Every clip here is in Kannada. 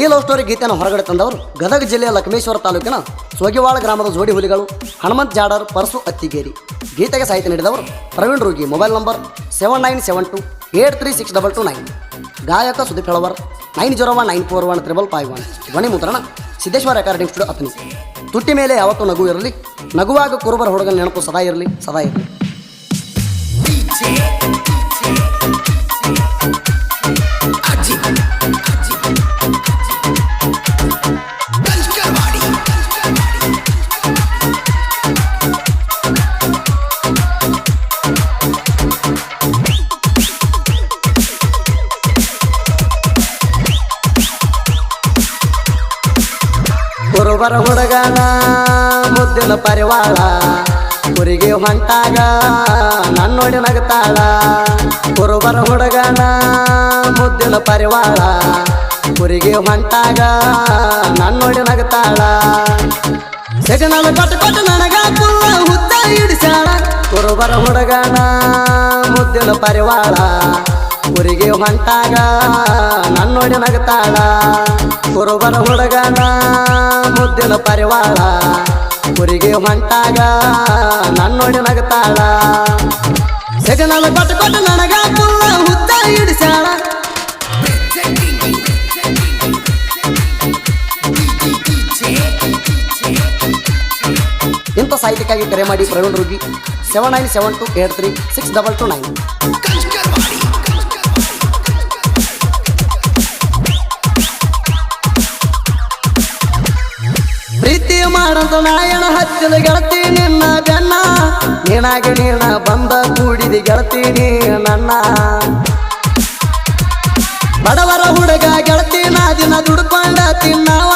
ಈ ಲವ್ ಸ್ಟೋರಿ ಗೀತೆಯನ್ನು ಹೊರಗಡೆ ತಂದವರು ಗದಗ ಜಿಲ್ಲೆಯ ಲಕ್ಷ್ಮೇಶ್ವರ ತಾಲೂಕಿನ ಸೋಗಿವಾಳ ಗ್ರಾಮದ ಜೋಡಿ ಹುಲಿಗಳು ಹನುಮಂತ್ ಜಾಡರ್, ಪರಸು ಅತ್ತಿಗೇರಿ. ಗೀತೆಗೆ ಸಾಹಿತ್ಯ ನೀಡಿದವರು Praveen Rogi, mobile number seven nine seven two eight three six double two nine. ಗಾಯಕ Sudeep Helavar, nine zero one nine four one triple five one. ಧ್ವನಿ ಮುದ್ರಣ ಸಿದ್ದೇಶ್ವರ ರೆಕಾರ್ಡಿಂಗ್ ಸ್ಟುಡಿಯೋ ಅತನಿ ತುಟ್ಟಿ ಮೇಲೆ ಯಾವತ್ತೂ ನಗು ಇರಲಿ, ನಗುವಾಗ ಕುರುಬರ ಹುಡುಗನ ನೆನಪು ಸದಾ ಇರಲಿ ಸದಾ ಇರಲಿ. ಕುರುಬರ ಹುಡುಗನ, ಮುದ್ದಿನ ಪರಿವಾಳ ಕುರಿಗೆ ಹೊಂಟಾಗ ನನ್ನ ನೋಡಿ ನಗತಾಳ. ಕುರುಬರ ಹುಡುಗನ, ಮುದ್ದಿನ ಪರಿವಾಳ ಕುರಿಗೆ ಹೊಂಟಾಗ ನನ್ನೊಡಿ ನಗತಾಳ. ಸೆಗಣಲ ಕೊಟ್ಟು ಕೊಟ್ಟು ನನಗ ಹುತ್ತ ಹಿಡಿಸಾಳ ಕುರುಬರ ಹುಡುಗನ, ಮುದ್ದಿನ ಪರಿವಾಳ ಕುರಿಗೆ ಹೊಂಟಾಗ ನನ್ನ ನೋಡಿ ನಗತಾಳ. ಕುರುಬರ ಹುಡುಗನ ಮುದ್ದಿನ ಪರಿವಾರ ಕುರಿಗೆ ಹೊಂಟಾಗ ನನ್ನೊಡಿ ನಗತಾಳ. ಸೆಗನಲ್ಲ ಕೊಟ್ಟು ಕೊಟ್ಟು ನನಗ ಹುತ್ತ ಹಿಡಿಸಾಳ. ಇಂಥ ಸಾಹಿತ್ಯಕ್ಕಾಗಿ ಕರೆ ಮಾಡಿ Praveen Rugi seven nine seven two eight three six double two nine ಮಾಡಂತ ನಾಯಣ ಹಚ್ಚಿದ ಗೆಳತಿ ನಿನ್ನ ಬೆನ್ನ ನೀನಾಗಿ ನೀನ ಬಂದ ಕೂಡಿದಿ ಗೆಳತಿ ನೀ ನನ್ನ. ಬಡವರ ಹುಡುಗ ಗೆಳತಿ ನಾ ದಿನ ದುಡ್ಕೊಂಡ ತಿನ್ನವ.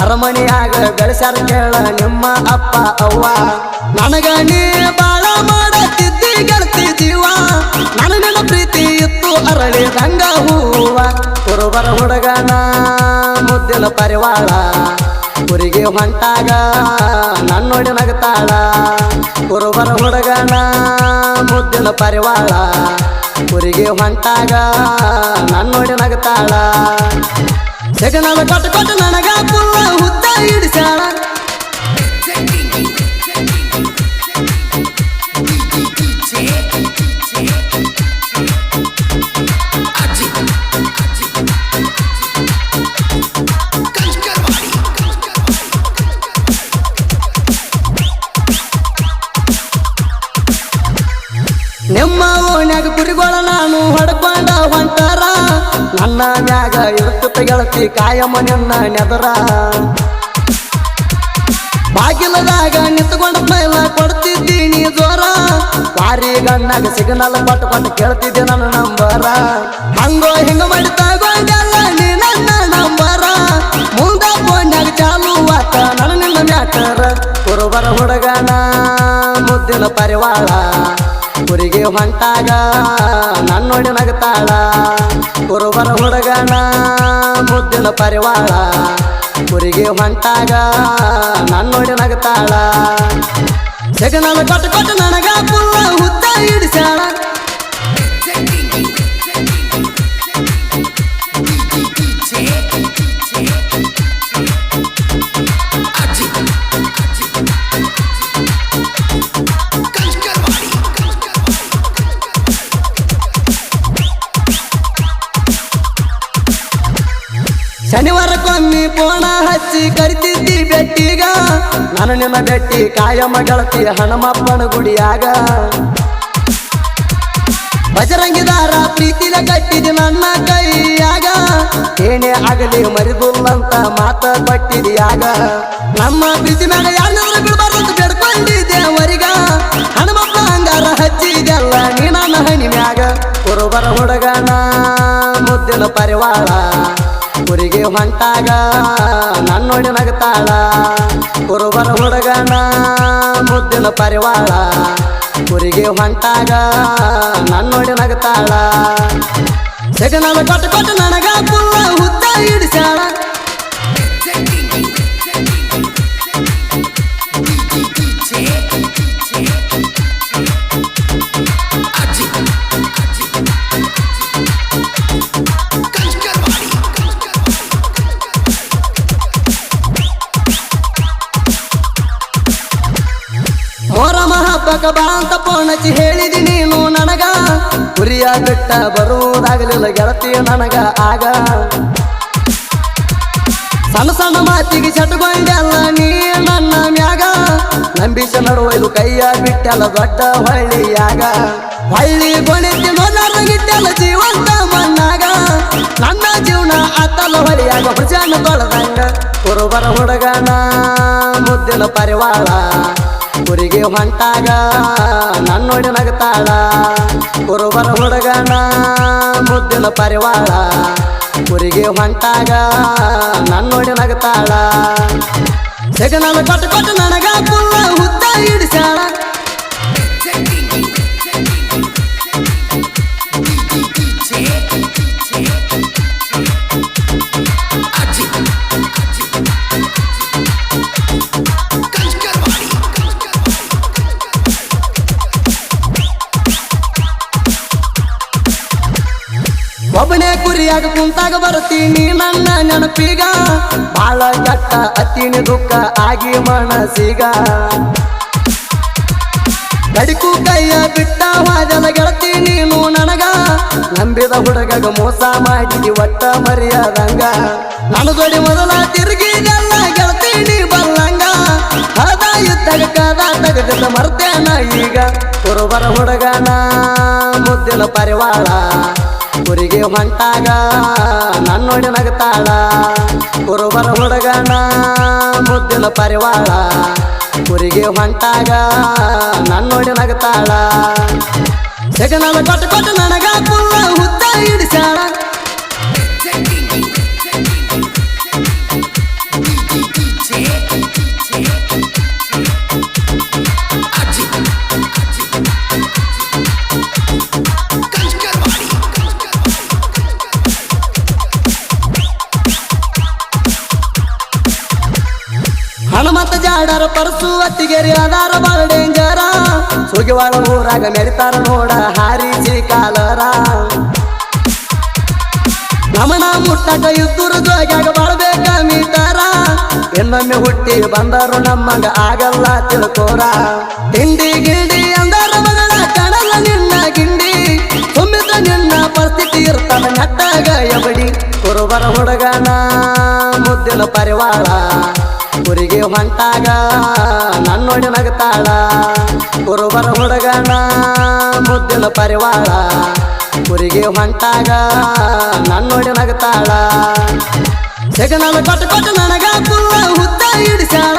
ಅರಮನೆಯಾಗ ಬೆಳೆಸ್ಯಾರ ಕೇಳ ನಿಮ್ಮ ಅಪ್ಪ, ಅವ್ವ. ನನಗ ನೀ ಬಾಳ ಮಾಡತ್ತಿದ್ದಿ ಗೆಳತಿ ಜೀವ. ನಿನ್ನ ಪ್ರೀತಿ ಇತ್ತು ಅರಳಿ ರಂಗ ಹೂವ. ಕುರುಬರ ಹುಡುಗನ ಮುದ್ದಿನ ಪರಿವಾಳ. ಕುರಿಗೆ ಹೊಂಟಾಗ ನೋಡಿ ನಗತಾಳ. ಕುರುಬರ ಹುಡುಗನ ಮುದ್ದಿನ ಪರಿವಾಳ. ಕುರಿಗೆ ಹೊಂಟಾಗ ನನ್ನ ನಗತಾಳ. ಸೆಗಣದ ಕೊಟ್ಟು ಕೊಟ್ಟು ನನಗ ನಿಮ್ಮ ಓಣ್ಯಾಗ ಕುರಿಗೋಳ ನಾನು ಹೊಡ್ಕೊಂಡ ಹೊಂಟಾರ. ನನ್ನ ಮ್ಯಾಗ ಇರುತ್ತ ಗೆಳತಿ ಕಾಯಮ್ಮ ನಿನ್ನ ನೆದರ. ಬಾಗಿಲದಾಗ ನಿಂತ್ಕೊಂಡ ಮೈಲ ಕೊಡ್ತಿದ್ದೀನಿ ಜೋರ ಬಾರಿ ಗಣ್ಣಾಗ ಸಿಗ್ನಲ್ ಕೊಟ್ಟು ಕೇಳ್ತಿದ್ದೆ ನನ್ನ ನಂಬರ. ಹಂಗೋ ಹಿಂಗ ಮಾಡಿ ನೀ ಮುಂದ ಚಾಲು ಆತ ನನ್ನ ನಿನ್ನ ಮ್ಯಾಟರ. ಹುಡುಗನ ಮುದ್ದಿನ ಪರಿವಾಳ. ಕುರಿಗೆ ಹೊಂಟಾಗ ನನ್ನೊಡಿ ನಗತಾಳ. ಕುರುಬರ ಹುಡುಗಣ ಮುದ್ದಿನ ಪರಿವಾಳ. ಕುರಿಗೆ ಹೊಂಟಾಗ ನನ್ನೊಡಿ ನಗತಾಳ. ಸೆಗಣಲ ಕೊಟ್ಟು ಕೊಟ್ಟು ನನಗ ಹುದ್ದ ಹಿಡಿಸಾಳ ನಾನು ನಿನ್ನ ಬೆಟ್ಟಿ ಕಾಯಮ್ಮ ಗೆಳತಿ ಹನುಮಪ್ಪನ ಗುಡಿಯಾಗ. ಬಜರಂಗಿದಾರ ಪ್ರೀತಿಲ ಕಟ್ಟಿದಿ ನನ್ನ ಕೈಯಾಗ. ಏನೇ ಆಗಲಿ ಮರಿದುಲ್ಲಂತ ಮಾತ ಪಟ್ಟಿದೆಯಾಗ. ನಮ್ಮ ಪ್ರೀತಿ ಮ್ಯಾಗ ಯಾರು ಬಿಡಬಾರ್ದು ಬೇಡ್ಕೊಂಡಿದ್ದೆ ಅವರಿಗ. ಹನುಮಪ್ಪ ಹಂಗಾರ ಹಚ್ಚಿದೆಲ್ಲ ನೀ ನನ್ನ ಹಣಿ ಮ್ಯಾಗ ಹುಡುಗನ ಮುದ್ದಿನ ಪರಿವಾಳ ಕುರಿಗೆ ಹೊಂಟಾಗ ನನ್ನೊಡಿ ನಗತಾಳ. ಕುರುಬರ ಹುಡುಗನ ಮುದ್ದಿನ ಪರಿವಾಳ. ಕುರಿಗೆ ಹೊಂಟಾಗ ನನ್ನೊಡಿ ನಗತಾಳ. ಸೆಗಣಲ ಕೊಟ್ಟು ಕೊಟ್ಟು ನನಗ ಹುತ್ತ ಹಿಡಿಸಾಳ ಫೋನಚ್ಚಿ ಹೇಳಿದಿ ನೀನು ನನಗ. ಗುರಿಯ ಬಿಟ್ಟ ಬರುವುದಾಗಲಿಲ್ಲ ಗೆಳತಿ ನನಗ ಆಗ. ಸಣ್ಣ ಸಣ್ಣ ಮಾತಿಗೆ ಚಟಗೊಂಡೆಲ್ಲ ನೀ ನನ್ನ ಮ್ಯಾಗ. ನಂಬಿಸ ನಡುವೈದು ಕೈಯ ಬಿಟ್ಟೆಲ್ಲ ದೊಡ್ಡ ಹೊಳ್ಳಿಯಾಗ. ಹಳ್ಳಿ ಗೊಣಿತಿ ಮೊದಲಾಗಿಟ್ಟೆಲ್ಲ ಜೀವಂತ ಮಣ್ಣಾಗ. ನನ್ನ ಜೀವನ ಅತ್ತಲ ಹೊಳಿಯಾಗ ಹುಜಾನ ತೊಳೆದಂಗ. ಕುರುಬರ ಹುಡುಗನ ಮುದ್ದಿನ ಪರಿವಾಳ. ಕುರಿಗೆ ಹೊಂಟಾಗ ನನ್ನೋಡಿ ನಗತಾಳ. ಕುರುಬರ ಹುಡುಗನ ಮುದ್ದಿನ ಪರಿವಾಳ. ಕುರಿಗೆ ಹೊಂಟಾಗ ನನ್ನೋಡಿ ನಗತಾಳ. ಜಗನನ್ನು ಕೊಟ್ಟು ಕೊಟ್ಟು ನನಗ ಪುಲ್ಲ ಹುತ್ತ Thank ಒಬ್ಬನೇ ಕುರಿಯಾಗ ಕುಂತಾಗ ಬರ್ತೀನಿ ನನ್ನ ನೆನಪೀಗ. ಬಾಳ ಕಟ್ಟ ಅತ್ತಿನಿ ದುಃಖ ಆಗಿ ಮನಸೀಗ ಗಡಿಕು ಕೈಯ ಬಿಟ್ಟ ವಾದಲ ಗೆಳತಿ ನೀನು ನನಗ. ನಂಬಿದ ಹುಡುಗಗ ಮೋಸ ಮಾಡಿ ಒಟ್ಟ ಮರ್ಯಾದಂಗ. ನಾನು ದೊಡಿ ಮೊದಲ ತಿರುಗಿದೆಲ್ಲ ಗೆಳತಿ ನೀ ಬಲ್ಲಂಗ. ಹದ ಇದ್ದಾಗ ಕದ ಮರ್ತೇನ ಈಗ. ಕುರುಬರ ಹುಡುಗನ ಮುದ್ದಿನ ಪರಿವಾಳ. ಕುರಿಗೆ ಹೊಂಟಾಗ ನನ್ನೊಡೆ ನಗತಾಳ. ಕುರುಬರ ಹುಡುಗನ ಮುದ್ದಿನ ಪರಿವಾಳ. ಊರಿಗೆ ಹೊಂಟಾಗ ನನ್ನೊಡೆ ನಗತಾಳ. ಜಗನಾಳ ಕೊಟ್ಟು ಕೊಟ್ಟು ನನಗ ಹುತ್ತ ಹಿಡಿಸ್ಯಾಳ ಹನುಮಂತ ಜಾಡರ ಪರಸು, ಅತ್ತಿಗೆರಿ ಅದಾರ ಬಾಳ ಡೇಂಜರ ಸುಗಿವಾಳ ಊರಾಗ ಮೆರಿತಾರ ನೋಡ, ಹಾರಿ ಕಾಲರ ನಮನ ಮುಟ್ಟಕ ಇದ್ದರು ಜೋಗ್ಯಾಗ ಬಾಳ್ಬೇಕ ಮೀತಾರ ಇನ್ನೊಮ್ಮೆ ಹುಟ್ಟಿ ಬಂದರು ನಮ್ಮಂಗ ಆಗಲ್ಲ ತಿಳ್ಕೋರ. ಹಿಂಡಿ ಗಿಂಡಿ ಅಂದರ ಮಗಳ ಕಡಲ ನಿನ್ನ ಗಿಂಡಿ. ತುಂಬಿದ ನಿನ್ನ ಪರಿಸ್ಥಿತಿ ಇರ್ತಾನ ನೆಟ್ಟಾಗ ಎಬಡಿ. ಕುರುಬರ ಹುಡುಗನ ಮುದ್ದಿನ ಪರಿವಾಳ. ಕುರಿಗೆ ಹೊಂಟಾಗ ನೋಡಿ ನಗತಾಳ. ಕುರುಬರ ಹುಡುಗನ ಮುದ್ದಿನ ಪರಿವಾಳ ಕುರಿಗೆ ಹೊಂಟಾಗ ನೋಡಿ ನಗತಾಳ. ಸೆಗನಲ ಕೊಟ್ಟು ಕೊಟ್ಟು ನನಗ ಹುತ್ತ ಹಿಡಿಸ್ಯಾಳ.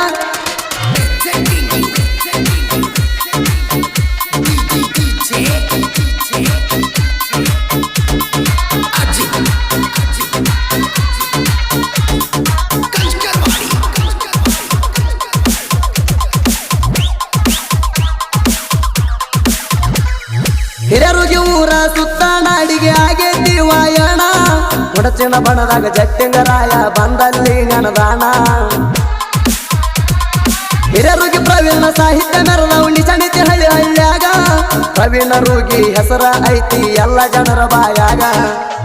ಮುಡಚಿನ ಬಣದಾಗ ಜಟ್ಟಿಂಗರಾಯ ಬಂದಲ್ಲಿ ನನದಾನ ಹಿರಿಯರುಗಿ ಪ್ರವೀಣ ಸಾಹಿತ್ಯ ಮೆರವಣಿ ಚಣಿತಿ ಹಳ್ಳಿ ಹಳ್ಳಿಯಾಗ. ಪ್ರವೀಣ ರೋಗಿ ಹೆಸರ ಐತಿ ಎಲ್ಲ ಜನರ ಬಾಯಾಗ.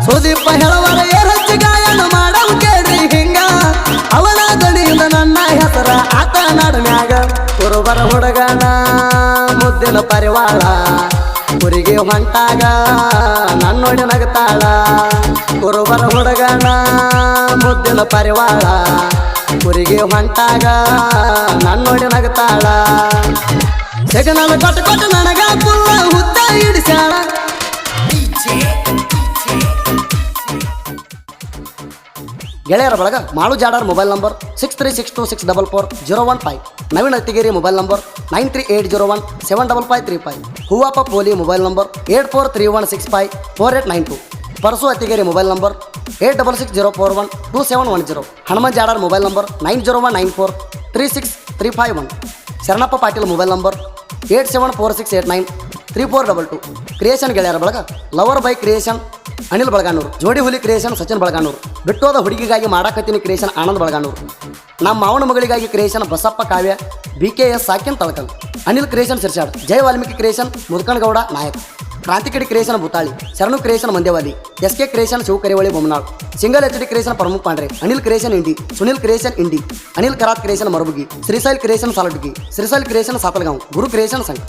ಸುದೀಪ ಹೇಳುವಾಗ ಏರಚ್ಚಿ ಗಾಯನ ಮಾಡವು ಕೇಳ್ರಿ ಹಿಂಗ. ಅವನ ದಣಿಯಿಂದ ನನ್ನ ಹೆಸರ ಆತ ನಡನ್ಯಾಗ ಕುರುಬರ ಹುಡುಗನ ಮುದ್ದಿನ ಪರಿವಾಳ ಹೊಂಟಾಗ, ನನ್ನೊಡಿ ನಗತಾಳ. ಕುರುಬರ ಹುಡುಗನ ಮುದ್ದಿನ ಪರಿವಾಳ. ಕುರಿಗೆ ಹೊಂಟಾಗ, ನನ್ನೊಡಿ ನಗತಾಳ. ಸೆಗನಲ ಕೊಟ್ಟು ಕೊಟ್ಟು ನನಗ ಪುಲ್ಲ ಹುತ್ತ ಗೆಳೆಯರ ಬಳಗ Malu Jadar mobile number six three six two six double four zero one five. Naveen Attigeri mobile number nine three eight zero one seven double five three five. Huvappa Poli mobile number eight four three one six five four eight nine two. Parasu Attigeri mobile number eight double six zero four one two seven one zero. Hanuman Jadar mobile number nine zero one nine four three six three five one. Sharanappa Patil mobile number eight seven four six eight nine three four double two. Creation ಗೆಳೆಯರ ಬಳಗ lover by creation Anil Balaganur ಜೋಡಿ ಹುಲಿ ಕ್ರಿಯೇಷನ್ ಸಚಿನ್ ಬಳಗಾನೂರು ಬಿಟ್ಟೋದ ಹುಡುಗಿಗಾಗಿ ಮಾಡಾಕತ್ತೀನಿ ಕ್ರಿಯೇಷನ್ ಆನಂದ್ ಬಳಗಾನೂರು ನಮ್ಮ ಮಾವನ ಮಗಳಿಗಾಗಿ creation Basappa Kavya B K S ಸಾಕಿನ್ Talakal Anil creation Sirsad Jai Valmiki creation Mudkanagouda Nayak Krantikadi creation Butali Sharanu creation Mandewali S K creation Shivakarivali Bommanal single H D creation ಪ್ರಮುಖ Pandre Anil creation Indi Sunil creation Indi Anil Karat creation Marabugi Shrisail creation Salatagi Shrisail creation Satalgaon Guru creation ಸಂಘ